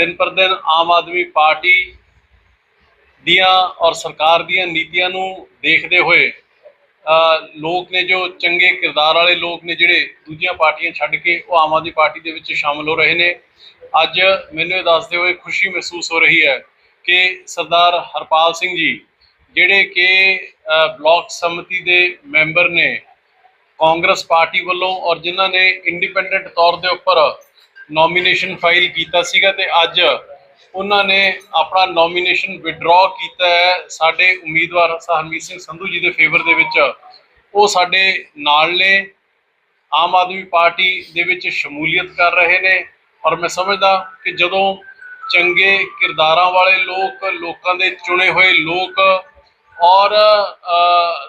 ਦਿਨ ਪਰ ਦਿਨ ਆਮ ਆਦਮੀ ਪਾਰਟੀ ਦੀਆਂ ਔਰ ਸਰਕਾਰ ਦੀਆਂ ਨੀਤੀਆਂ ਨੂੰ ਦੇਖਦੇ ਹੋਏ ਲੋਕ ਨੇ ਜੋ ਚੰਗੇ ਕਿਰਦਾਰ ਵਾਲੇ ਲੋਕ ਨੇ ਜਿਹੜੇ ਦੂਜੀਆਂ ਪਾਰਟੀਆਂ ਛੱਡ ਕੇ ਉਹ ਆਮ ਆਦਮੀ ਪਾਰਟੀ ਦੇ ਵਿੱਚ ਸ਼ਾਮਲ ਹੋ ਰਹੇ ਨੇ। ਅੱਜ ਮੈਨੂੰ ਇਹ ਦੱਸਦੇ ਹੋਏ ਖੁਸ਼ੀ ਮਹਿਸੂਸ ਹੋ ਰਹੀ ਹੈ ਕਿ ਸਰਦਾਰ ਹਰਪਾਲ ਸਿੰਘ ਜੀ ਜਿਹੜੇ ਕਿ ਅ, ਬਲਾਕ ਸਮਿਤੀ ਦੇ ਮੈਂਬਰ ਨੇ ਕਾਂਗਰਸ ਪਾਰਟੀ ਵੱਲੋਂ ਔਰ ਜਿਨ੍ਹਾਂ ਨੇ ਇੰਡੀਪੈਂਡੈਂਟ ਤੌਰ ਦੇ ਉੱਪਰ ਨੋਮੀਨੇਸ਼ਨ ਫਾਈਲ ਕੀਤਾ ਸੀਗਾ ਤੇ ਅੱਜ ਉਹਨਾਂ ਨੇ ਆਪਣਾ ਨੋਮੀਨੇਸ਼ਨ ਵਿਡਰਾਅ ਕੀਤਾ ਹੈ। ਸਾਡੇ ਉਮੀਦਵਾਰ ਹਰਮੀਤ ਸਿੰਘ ਸੰਧੂ ਜੀ ਦੇ ਫੇਵਰ ਦੇ ਵਿੱਚ ਉਹ ਸਾਡੇ ਨਾਲ ਨੇ। ਆਮ ਆਦਮੀ ਪਾਰਟੀ ਦੇ ਵਿੱਚ ਸ਼ਮੂਲੀਅਤ ਕਰ ਰਹੇ ਨੇ ਔਰ ਮੈਂ ਸਮਝਦਾ ਕਿ ਜਦੋਂ ਚੰਗੇ ਕਿਰਦਾਰਾਂ ਵਾਲੇ ਲੋਕ, ਲੋਕਾਂ ਦੇ ਚੁਣੇ ਹੋਏ ਲੋਕ ਔਰ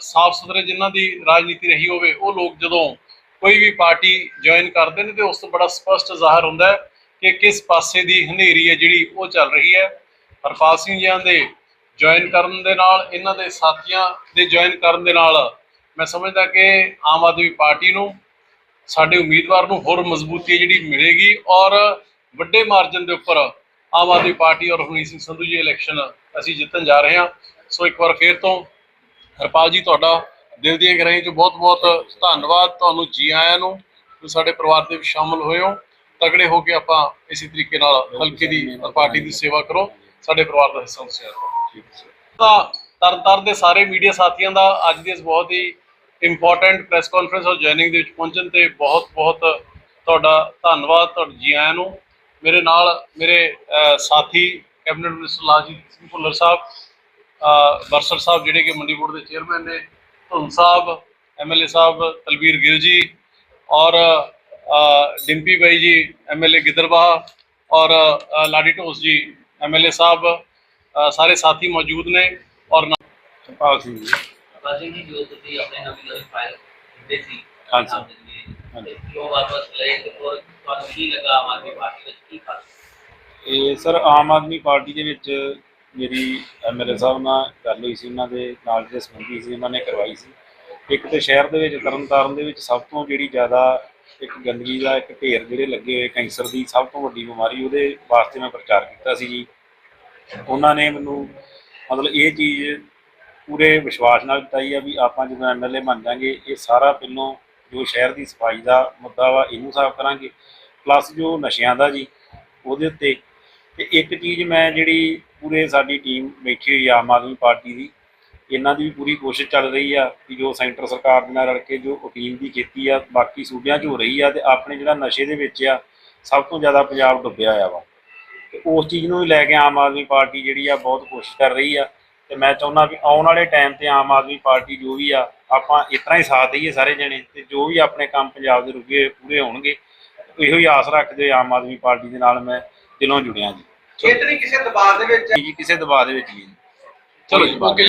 ਸਾਫ਼ ਸੁਥਰੇ ਜਿਨ੍ਹਾਂ ਦੀ ਰਾਜਨੀਤੀ ਰਹੀ ਹੋਵੇ, ਉਹ ਲੋਕ ਜਦੋਂ ਕੋਈ ਵੀ ਪਾਰਟੀ ਜੁਆਇਨ ਕਰਦੇ ਨੇ ਤੇ ਉਸ ਤੋਂ ਬੜਾ ਸਪਸ਼ਟ ਜ਼ਾਹਰ ਹੁੰਦਾ ਹੈ ਕਿ ਕਿਸ ਪਾਸੇ ਦੀ ਹਨੇਰੀ ਹੈ ਜਿਹੜੀ ਉਹ ਚੱਲ ਰਹੀ ਹੈ। ਹਰਪਾਲ ਸਿੰਘ ਜੀਆਂ ਦੇ ਜੁਆਇਨ ਕਰਨ ਦੇ ਨਾਲ, ਇਹਨਾਂ ਦੇ ਸਾਥੀਆਂ ਦੇ ਜੁਆਇਨ ਕਰਨ ਦੇ ਨਾਲ ਮੈਂ ਸਮਝਦਾ ਕਿ ਆਮ ਆਦਮੀ ਪਾਰਟੀ ਨੂੰ, ਸਾਡੇ ਉਮੀਦਵਾਰ ਨੂੰ ਹੋਰ ਮਜ਼ਬੂਤੀ ਜਿਹੜੀ ਮਿਲੇਗੀ ਔਰ ਵੱਡੇ ਮਾਰਜਨ ਦੇ ਉੱਪਰ ਆਮ ਆਦਮੀ ਪਾਰਟੀ ਔਰ ਹਰਮੀਤ ਸਿੰਘ ਸੰਧੂ ਜੀ ਇਲੈਕਸ਼ਨ ਅਸੀਂ ਜਿੱਤਣ ਜਾ ਰਹੇ ਹਾਂ। ਸੋ ਇੱਕ ਵਾਰ ਫੇਰ ਤੋਂ ਹਰਪਾਲ ਜੀ, ਤੁਹਾਡਾ ਦਿਲ ਦੀਆਂ ਗਹਿਰਾਈਆਂ ਚੋਂ ਬਹੁਤ-ਬਹੁਤ ਧੰਨਵਾਦ ਤੁਹਾਨੂੰ ਜੀ ਆਇਆਂ ਨੂੰ ਤੁਸੀਂ ਸਾਡੇ ਪਰਿਵਾਰ ਦੇ ਵਿੱਚ ਸ਼ਾਮਲ ਹੋਏ ਹੋ। ਤਗੜੇ ਹੋ ਕੇ ਆਪਾਂ ਇਸੇ ਤਰੀਕੇ ਨਾਲ ਹਲਕੇ ਦੀ ਪਾਰਟੀ ਦੀ ਸੇਵਾ ਕਰੋ ਸਾਡੇ ਪਰਿਵਾਰ ਦਾ ਹਿੱਸਾ ਤੁਸੀਂ ਤਾਂ ਤਰਨਤਾਰ ਦੇ ਸਾਰੇ ਮੀਡੀਆ ਸਾਥੀਆਂ ਦਾ ਅੱਜ ਦੀ ਇਸ ਬਹੁਤ ਹੀ ਇੰਪੋਰਟੈਂਟ ਪ੍ਰੈਸ ਕਾਨਫਰੰਸ ਔਰ ਜੁਆਇਨਿੰਗ ਦੇ ਵਿੱਚ ਪਹੁੰਚਣ ਤੇ ਬਹੁਤ-ਬਹੁਤ ਤੁਹਾਡਾ ਧੰਨਵਾਦ ਤੁਹਾਡਾ ਜੀ ਆਇਆਂ ਨੂੰ। ਮੇਰੇ ਨਾਲ ਮੇਰੇ ਸਾਥੀ ਕੈਬਨਿਟ ਮਿਨਿਸਟਰ ਲਾਲਜੀਤ ਸਿੰਘ ਭੁੱਲਰ ਸਾਹਿਬ ਬਰਸਰ ਸਾਹਿਬ ਜਿਹੜੇ ਕਿ ਮੰਡੀ ਬੋਰਡ ਦੇ ਚੇਅਰਮੈਨ ਨੇ ਧੁੰਨ ਸਾਹਿਬ ਐਮਐਲਏ ਸਾਹਿਬ ਤਲਵੀਰ ਗਿੱਲ ਜੀ ਔਰ ਡਿੰਪੀ ਬਾਈ ਜੀ ਐਮਐਲਏ ਗਿੱਦਰਬਾਹਾ ਔਰ ਲਾਡੀ ਢੋਸ ਜੀ ਐਮਐਲਏ ਸਾਹਿਬ ਸਾਰੇ ਸਾਥੀ ਮੌਜੂਦ ਨੇ ਔਰ ਹਰਪਾਲ ਸਿੰਘ ਜੀ। ਬਾਜੀ ਜੀ ਜੋ ਤੁਸੀਂ ਆਪਣੇ ਨਵੀਂ ਨਵੀਂ ਫਾਈਲ ਦਿੱਤੇ ਸੀ ਹਾਂਜੀ। ਉਹ ਵਾਪਸ ਲਏ ਤੇ ਹੋਰ ਤੁਹਾਨੂੰ ਕੀ ਲੱਗਾ ਆਮ ਆਦਮੀ ਪਾਰਟੀ ਵਿੱਚ ਕੀ ਖਾਸ? ਇਹ ਸਰ ਆਮ ਆਦਮੀ ਪਾਰਟੀ ਦੇ ਵਿੱਚ ਮੇਰੀ ਐਮਐਲਏ ਸਾਹਿਬ ਨਾਲ ਗੱਲ ਹੋਈ ਸੀ ਉਹਨਾਂ ਦੇ ਨਾਲ ਜਿਹੜੇ ਸੰਬੰਧੀ ਸੀ, ਉਹਨਾਂ ਨੇ ਕਰਵਾਈ ਸੀ। ਇੱਕ ਤੇ ਸ਼ਹਿਰ ਦੇ ਵਿੱਚ, ਤਰਨਤਾਰਨ ਦੇ ਵਿੱਚ ਸਭ ਤੋਂ ਜਿਹੜੀ ਜ਼ਿਆਦਾ ਇੱਕ ਗੰਦਗੀ ਦਾ ਇੱਕ ਢੇਰ ਜਿਹੜੇ ਲੱਗੇ ਹੋਏ ਕੈਂਸਰ ਦੀ ਸਭ ਤੋਂ ਵੱਡੀ ਬਿਮਾਰੀ, ਉਹਦੇ ਵਾਸਤੇ ਮੈਂ ਪ੍ਰਚਾਰ ਕੀਤਾ ਸੀ ਜੀ। ਉਹਨਾਂ ਨੇ ਮੈਨੂੰ ਮਤਲਬ ਇਹ ਚੀਜ਼ ਪੂਰੇ ਵਿਸ਼ਵਾਸ ਨਾਲ ਬਤਾਈ ਆ ਵੀ ਆਪਾਂ ਜਦੋਂ ਐਮਐਲਏ ਬਣ ਜਾਾਂਗੇ, ਇਹ ਸਾਰਾ ਪਹਿਲੋਂ ਜੋ ਸ਼ਹਿਰ ਦੀ ਸਫ਼ਾਈ ਦਾ ਮੁੱਦਾ ਵਾ, ਇਹਨੂੰ ਸਾਫ਼ ਕਰਾਂਗੇ। ਪਲੱਸ ਜੋ ਨਸ਼ਿਆਂ ਦਾ ਜੀ, ਉਹਦੇ ਉੱਤੇ ਤੇ ਇੱਕ ਚੀਜ਼ ਮੈਂ ਜਿਹੜੀ ਪੂਰੇ ਸਾਡੀ ਟੀਮ ਬੈਠੀ ਹੋਈ ਆਮ ਆਦਮੀ ਪਾਰਟੀ ਦੀ। ਇਹਨਾਂ ਦੀ ਵੀ ਪੂਰੀ ਕੋਸ਼ਿਸ਼ ਚੱਲ ਰਹੀ ਆ ਕਿ ਜੋ ਸੈਂਟਰ ਸਰਕਾਰ ਦੇ ਨਾਲ ਰਲ ਕੇ ਜੋ ਅਫੀਮ ਦੀ ਖੇਤੀ ਆ, ਬਾਕੀ ਸੂਬਿਆਂ 'ਚ ਹੋ ਰਹੀ ਆ ਤੇ ਆਪਣੇ ਜਿਹੜਾ ਨਸ਼ੇ ਦੇ ਵਿੱਚ ਆ, ਸਭ ਤੋਂ ਜ਼ਿਆਦਾ ਪੰਜਾਬ ਡੁੱਬਿਆ ਆ ਵਾ। ਤੇ ਉਸ ਚੀਜ਼ ਨੂੰ ਵੀ ਲੈ ਕੇ ਆਮ ਆਦਮੀ ਪਾਰਟੀ ਜਿਹੜੀ ਆ, ਬਹੁਤ ਕੋਸ਼ਿਸ਼ ਕਰ ਰਹੀ ਆ। ਤੇ ਮੈਂ ਚਾਹੁੰਦਾ ਵੀ ਆਉਣ ਵਾਲੇ ਟਾਈਮ ਤੇ ਆਮ ਆਦਮੀ ਪਾਰਟੀ ਜੋ ਵੀ ਆ, ਆਪਾਂ ਇਸ ਤਰ੍ਹਾਂ ਹੀ ਸਾਥ ਦਈਏ ਸਾਰੇ ਜਣੇ ਤੇ ਜੋ ਵੀ ਆਪਣੇ ਕੰਮ ਪੰਜਾਬ ਦੇ ਰੁਕੇ ਪੂਰੇ ਹੋਣਗੇ, ਇਹੋ ਹੀ ਆਸ ਰੱਖਦੇ ਹੋਏ ਆਮ ਆਦਮੀ ਪਾਰਟੀ ਦੇ ਨਾਲ ਮੈਂ ਦਿਲੋਂ ਜੁੜਿਆ ਜੀ। ਇਹ ਕਿਸੇ ਦਬਾਅ ਦੇ ਵਿੱਚ ਜੀ ਕਿਸੇ ਦਬਾਅ ਦੇ ਵਿੱਚ ਜੀ ਚਲੋ ਜੀ ਓਕੇ